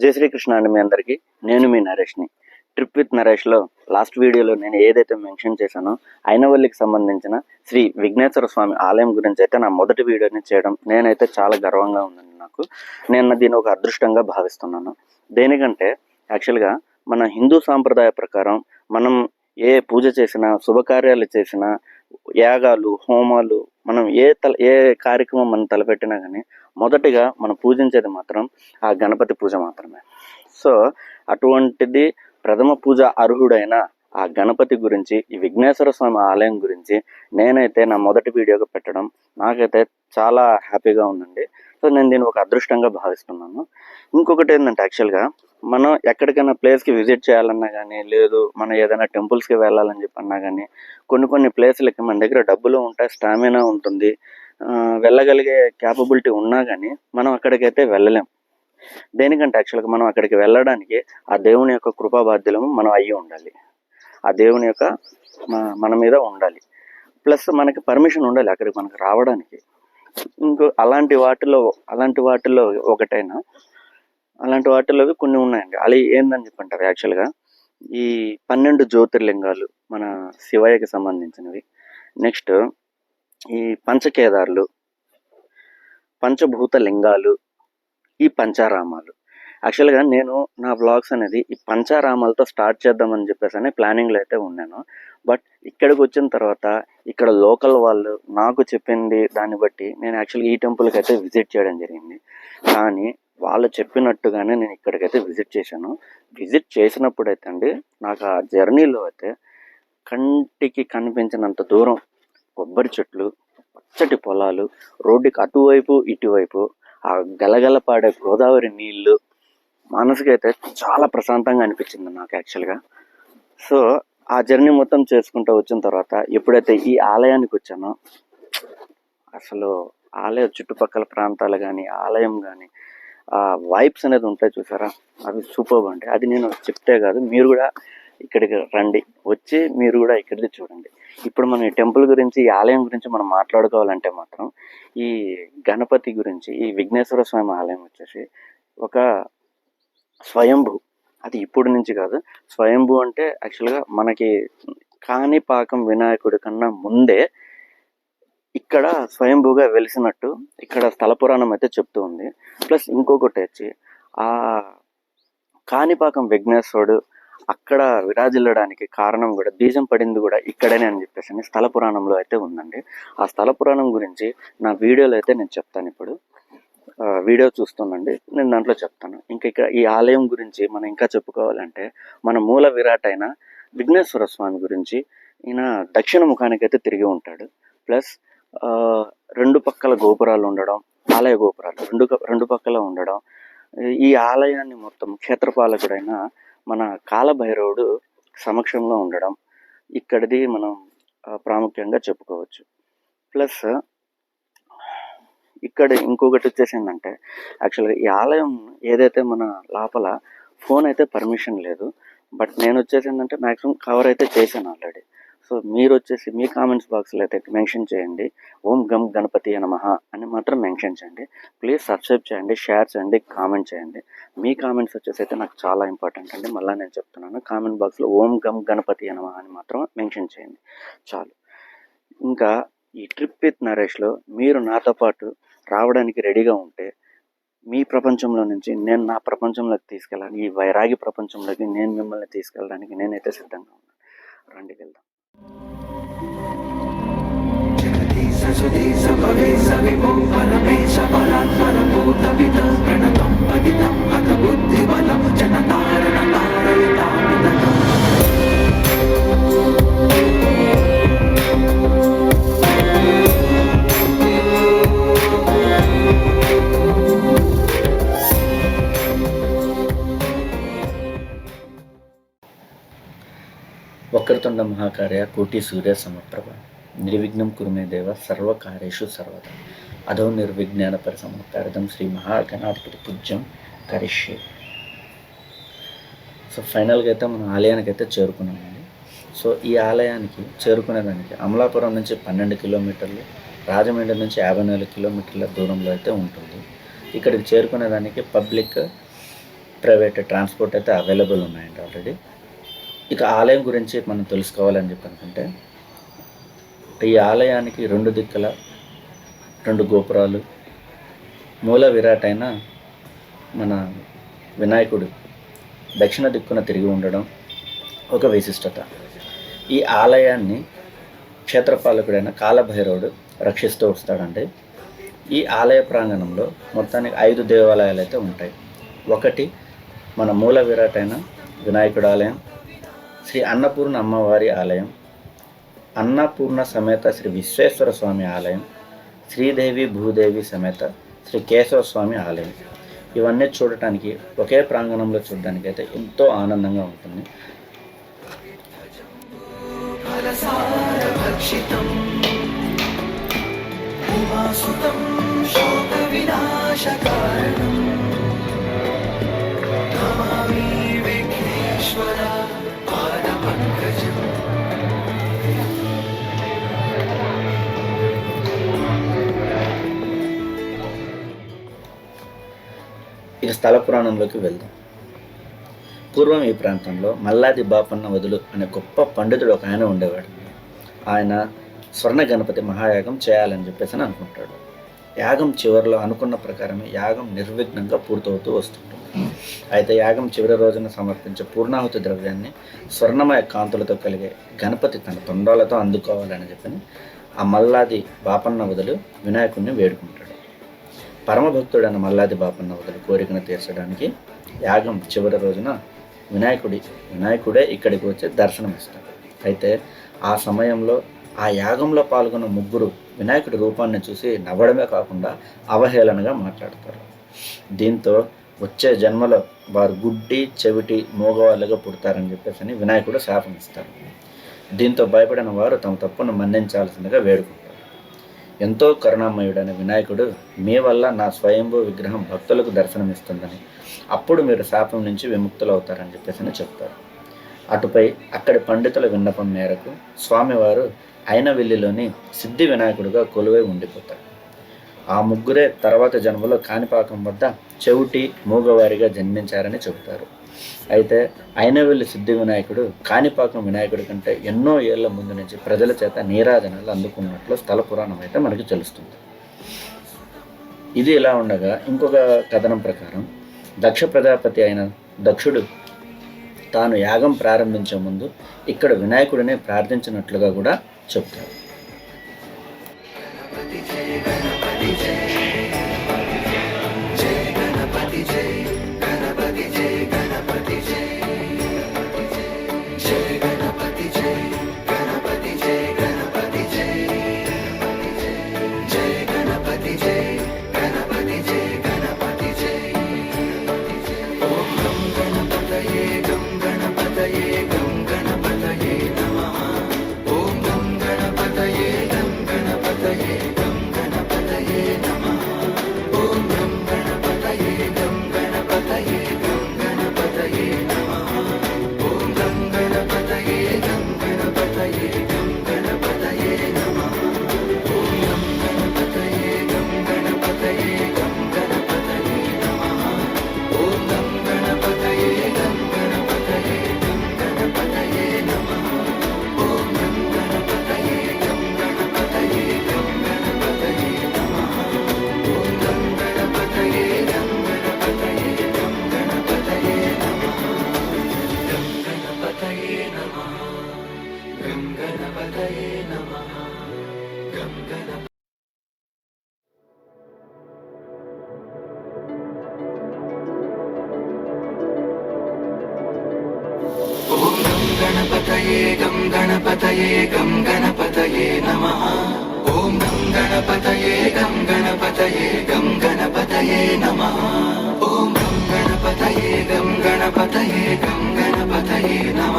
జై శ్రీకృష్ణ అండి మీ అందరికీ. నేను మీ నరేష్ని. ట్రిప్ విత్ నరేష్లో లాస్ట్ వీడియోలో నేను ఏదైతే మెన్షన్ చేశానో అయినవల్లికి సంబంధించిన శ్రీ విఘ్నేశ్వర స్వామి ఆలయం గురించి అయితే నా మొదటి వీడియోని చేయడం నేనైతే చాలా గర్వంగా ఉందండి నాకు. నేను దీన్ని ఒక అదృష్టంగా భావిస్తున్నాను. దేనికంటే యాక్చువల్గా మన హిందూ సాంప్రదాయ ప్రకారం మనం ఏ పూజ చేసినా శుభకార్యాలు చేసినా యాగాలు హోమాలు మనం ఏ తల ఏ కార్యక్రమం మనం తలపెట్టినా కానీ మొదటిగా మనం పూజించేది మాత్రం ఆ గణపతి పూజ మాత్రమే. సో అటువంటిది ప్రథమ పూజ అర్హుడైన ఆ గణపతి గురించి ఈ విఘ్నేశ్వర స్వామి ఆలయం గురించి నేనైతే నా మొదటి వీడియోగా పెట్టడం నాకైతే చాలా హ్యాపీగా ఉందండి. సో నేను దీన్ని ఒక అదృష్టంగా భావిస్తున్నాను. ఇంకొకటి ఏంటంటే యాక్చువల్గా మనం ఎక్కడికైనా ప్లేస్కి విజిట్ చేయాలన్నా కానీ లేదు మనం ఏదైనా టెంపుల్స్కి వెళ్ళాలని చెప్పి అన్నా కానీ కొన్ని కొన్ని ప్లేస్లకి మన దగ్గర డబ్బులు ఉంటాయి స్టామినా ఉంటుంది. వెళ్ళగలిగే క్యాపబిలిటీ ఉన్నా కానీ మనం అక్కడికైతే వెళ్ళలేం. దేనికంటే యాక్చువల్గా మనం అక్కడికి వెళ్ళడానికి ఆ దేవుని యొక్క కృపా బాధ్యులము మనం అయ్యి ఉండాలి. ఆ దేవుని యొక్క మన మీద ఉండాలి. ప్లస్ మనకి పర్మిషన్ ఉండాలి అక్కడికి మనకు రావడానికి. ఇంకో అలాంటి వాటిలో అలాంటి వాటిలో ఒకటైనా అలాంటి వాటిలో కొన్ని ఉన్నాయండి. అలా ఏందని చెప్పంటారు యాక్చువల్గా? ఈ పన్నెండు జ్యోతిర్లింగాలు మన శివయ్యకి సంబంధించినవి. నెక్స్ట్ ఈ పంచకేదార్లు పంచభూత లింగాలు ఈ పంచారామాలు. యాక్చువల్గా నేను నా బ్లాగ్స్ అనేది ఈ పంచారామాలతో స్టార్ట్ చేద్దామని చెప్పేసి అనే ప్లానింగ్లో అయితే ఉన్నాను. బట్ ఇక్కడికి వచ్చిన తర్వాత ఇక్కడ లోకల్ వాళ్ళు నాకు చెప్పింది దాన్ని బట్టి నేను యాక్చువల్గా ఈ టెంపుల్కి అయితే విజిట్ చేయడం జరిగింది. కానీ వాళ్ళు చెప్పినట్టుగానే నేను ఇక్కడికైతే విజిట్ చేశాను. విజిట్ చేసినప్పుడు అయితే అండి నాకు ఆ జర్నీలో అయితే కంటికి కనిపించినంత దూరం కొబ్బరి చెట్లు పచ్చటి పొలాలు రోడ్డుకి అటువైపు ఇటువైపు ఆ గలగల పాడే గోదావరి నీళ్ళు మనసుకైతే చాలా ప్రశాంతంగా అనిపించింది నాకు యాక్చువల్గా. సో ఆ జర్నీ మొత్తం చేసుకుంటూ వచ్చిన తర్వాత ఎప్పుడైతే ఈ ఆలయానికి వచ్చానో అసలు ఆలయ చుట్టుపక్కల ప్రాంతాలు కానీ ఆలయం కానీ ఆ వైబ్స్ అనేది ఉంటాయి చూసారా? అవి సూపర్ అండి. అది నేను చెప్తే కాదు మీరు కూడా ఇక్కడికి రండి. వచ్చి మీరు కూడా ఇక్కడిది చూడండి. ఇప్పుడు మనం ఈ టెంపుల్ గురించి ఈ ఆలయం గురించి మనం మాట్లాడుకోవాలంటే మాత్రం ఈ గణపతి గురించి ఈ విఘ్నేశ్వర స్వామి ఆలయం వచ్చేసి ఒక స్వయంభూ అది ఇప్పుడు నుంచి కాదు. స్వయంభూ అంటే యాక్చువల్గా మనకి కాణిపాకం వినాయకుడి కన్నా ముందే ఇక్కడ స్వయంభూగా వెలిసినట్టు ఇక్కడ స్థల పురాణం అయితే చెప్తూ ఉంది. ప్లస్ ఇంకొకటి వచ్చి ఆ కాణిపాకం విఘ్నేశ్వరుడు అక్కడ విరాజిల్లడానికి కారణం కూడా బీజం పడింది కూడా ఇక్కడనే అని చెప్పేసి అని స్థల పురాణంలో అయితే ఉందండి. ఆ స్థల పురాణం గురించి నా వీడియోలో అయితే నేను చెప్తాను ఇప్పుడు. వీడియో చూస్తుందండి. నేను దాంట్లో చెప్తాను. ఇంకా ఇక్కడ ఈ ఆలయం గురించి మనం ఇంకా చెప్పుకోవాలంటే మన మూల విరాట్ అయిన విఘ్నేశ్వర స్వామి గురించి ఈయన దక్షిణ ముఖానికైతే తిరిగి ఉంటాడు. ప్లస్ రెండు పక్కల గోపురాలు ఉండడం ఆలయ గోపురాలు రెండు రెండు పక్కల ఉండడం ఈ ఆలయాన్ని మొత్తం క్షేత్రపాలకుడైన మన కాలభైరవుడు సమక్షంలో ఉండడం ఇక్కడిది మనం ప్రాముఖ్యంగా చెప్పుకోవచ్చు. ప్లస్ ఇక్కడ ఇంకొకటి వచ్చేసి యాక్చువల్గా ఈ ఆలయం ఏదైతే మన లోపల ఫోన్ అయితే పర్మిషన్ లేదు. బట్ నేను వచ్చేసి ఏంటంటే మ్యాక్సిమం కవర్ అయితే చేశాను ఆల్రెడీ సో మీరు వచ్చేసి మీ కామెంట్స్ బాక్స్లో అయితే మెన్షన్ చేయండి. ఓం గమ్ గణపతి నమః అని మాత్రం మెన్షన్ చేయండి. ప్లీజ్ సబ్స్క్రైబ్ చేయండి షేర్ చేయండి కామెంట్ చేయండి. మీ కామెంట్స్ వచ్చేసి అయితే నాకు చాలా ఇంపార్టెంట్ అండి. మళ్ళీ నేను చెప్తున్నాను కామెంట్ బాక్స్లో ఓం గమ్ గణపతి నమః అని మాత్రం మెన్షన్ చేయండి. చాలు. ఇంకా ఈ ట్రిప్ విత్ నరేష్లో మీరు నాతో పాటు రావడానికి రెడీగా ఉంటే మీ ప్రపంచంలో నుంచి నేను నా ప్రపంచంలోకి తీసుకెళ్ళాలి ఈ వైరాగి ప్రపంచంలోకి నేను మిమ్మల్ని తీసుకెళ్ళడానికి నేనైతే సిద్ధంగా ఉన్నాను. రండి వెళ్దాం. వక్రతుండ మహాకార్య కోటి సూర్య సమప్రభ. నిర్విఘ్నం కురుమే దేవ సర్వకార్యేషు సర్వదా. అధో నిర్విజ్ఞాన పరిసమకారితం శ్రీ మహాగణాధిపతి పూజ్యం కరిష్యే. సో ఫైనల్గా అయితే మనం ఆలయానికి అయితే చేరుకున్నామండి. సో ఈ ఆలయానికి చేరుకునేదానికి అమలాపురం నుంచి పన్నెండు కిలోమీటర్లు రాజమండ్రి నుంచి యాభై నాలుగు కిలోమీటర్ల దూరంలో అయితే ఉంటుంది. ఇక్కడికి చేరుకునేదానికి పబ్లిక్ ప్రైవేట్ ట్రాన్స్పోర్ట్ అయితే అవైలబుల్ ఉన్నాయండి ఆల్రెడీ. ఇక ఆలయం గురించి మనం తెలుసుకోవాలని చెప్పి అనుకుంటే ఈ ఆలయానికి రెండు దిక్కుల రెండు గోపురాలు మూల విరాట్ అయిన మన వినాయకుడు దక్షిణ దిక్కున తిరిగి ఉండడం ఒక విశిష్టత. ఈ ఆలయాన్ని క్షేత్రపాలకుడైన కాలభైరవుడు రక్షిస్తూ వస్తాడండి ఈ ఆలయ ప్రాంగణంలో మొత్తానికి ఐదు దేవాలయాలు అయితే ఉంటాయి. ఒకటి మన మూల విరాట్ అయిన వినాయకుడు ఆలయం శ్రీ అన్నపూర్ణ అమ్మవారి ఆలయం అన్నపూర్ణ సమేత శ్రీ విశ్వేశ్వర స్వామి ఆలయం శ్రీదేవి భూదేవి సమేత శ్రీ కేశవ స్వామి ఆలయం. ఇవన్నీ చూడటానికి ఒకే ప్రాంగణంలో చూడడానికి అయితే ఎంతో ఆనందంగా ఉంటుంది. శోక వినాశక ఇక స్థల పురాణంలోకి వెళ్దాం. పూర్వం ఈ ప్రాంతంలో మల్లాది బాపన్న వదులు అనే గొప్ప పండితుడు ఒక ఆయన ఉండేవాడు. ఆయన స్వర్ణ గణపతి మహాయాగం చేయాలని చెప్పేసి అని అనుకుంటాడు. యాగం చివరిలో అనుకున్న ప్రకారమే యాగం నిర్విఘ్నంగా పూర్తవుతూ వస్తుంటుంది. అయితే యాగం చివరి రోజున సమర్పించే పూర్ణాహుతి ద్రవ్యాన్ని స్వర్ణమయ కాంతులతో కలిగే గణపతి తన తొండాలతో అందుకోవాలని చెప్పని ఆ మల్లాది బాపన్న వదులు వినాయకుడిని వేడుకుంటాడు. పరమభక్తుడైన మల్లాది బాపన్న వదులు కోరికను తీర్చడానికి యాగం చివరి రోజున వినాయకుడి వినాయకుడే ఇక్కడికి వచ్చి దర్శనం ఇస్తాడు అయితే ఆ సమయంలో ఆ యాగంలో పాల్గొన్న ముగ్గురు వినాయకుడి రూపాన్ని చూసి నవ్వడమే కాకుండా అవహేళనగా మాట్లాడతారు. దీంతో వచ్చే జన్మలో వారు గుడ్డి చెవిటి మూగవాళ్ళుగా పుడతారని చెప్పేసి అని వినాయకుడు శాపం ఇస్తారు దీంతో భయపడిన వారు తమ తప్పును మన్నించాల్సిందిగా వేడుకుంటారు. ఎంతో కరుణామయుడైన వినాయకుడు మీ వల్ల నా స్వయంభూ విగ్రహం భక్తులకు దర్శనమిస్తుందని. అప్పుడు మీరు శాపం నుంచి విముక్తులు అవుతారని చెప్పేసి చెప్తారు. అటుపై అక్కడి పండితుల విన్నపం మేరకు స్వామివారు అయినవిల్లిలోని సిద్ధి వినాయకుడిగా కొలువై ఉండిపోతారు. ఆ ముగ్గురే తర్వాత జన్మలో కాణిపాకం వద్ద చెవిటి మూగవారిగా జన్మించారని చెబుతారు. అయితే అయినవెల్లి సిద్ధి వినాయకుడు కాణిపాకం వినాయకుడి కంటే ఎన్నో ఏళ్ళ ముందు నుంచి ప్రజల చేత నీరాజనాలు అందుకున్నట్లు స్థల పురాణం అయితే మనకి తెలుస్తుంది. ఇది ఇలా ఉండగా ఇంకొక కథనం ప్రకారం దక్ష ప్రజాపతి అయిన దక్షుడు తాను యాగం ప్రారంభించే ముందు ఇక్కడ వినాయకుడిని ప్రార్థించినట్లుగా కూడా చెప్తారు. ఓం గణపతయే గం గణపతయే గం గణపతయే నమ. ఓం గణపతయే గం గణపతయే గం గణపతయే నమ.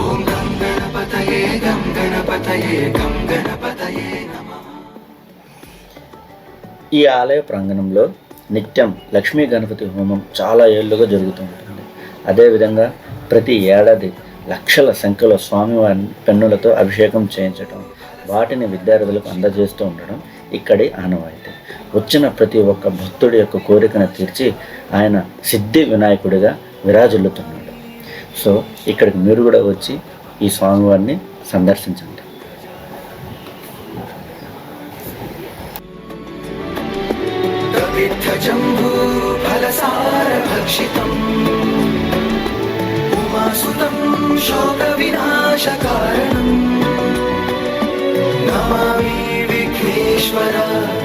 ఓం గం గణపతయే గం గణపతయే గం గణపతయే నమ. ఈ ఆలయ ప్రాంగణంలో నిత్యం లక్ష్మీ గణపతి హోమం చాలా ఏళ్ళుగా జరుగుతూ ఉంటుంది. అదేవిధంగా ప్రతి ఏడాది లక్షల సంఖ్యలో స్వామివారిని పెన్నులతో అభిషేకం చేయించటం వాటిని విద్యార్థులకు అందజేస్తూ ఉండడం ఇక్కడి ఆనవాయితీ వచ్చిన ప్రతి ఒక్క భక్తుడి యొక్క కోరికను తీర్చి ఆయన సిద్ధి వినాయకుడిగా విరాజిల్లుతున్నాడు సో ఇక్కడికి మీరు కూడా వచ్చి ఈ స్వామివారిని సందర్శించండి कवित्थजम्बूफलसारभक्षितम् उमासुतं शोकविनाशकारणम् para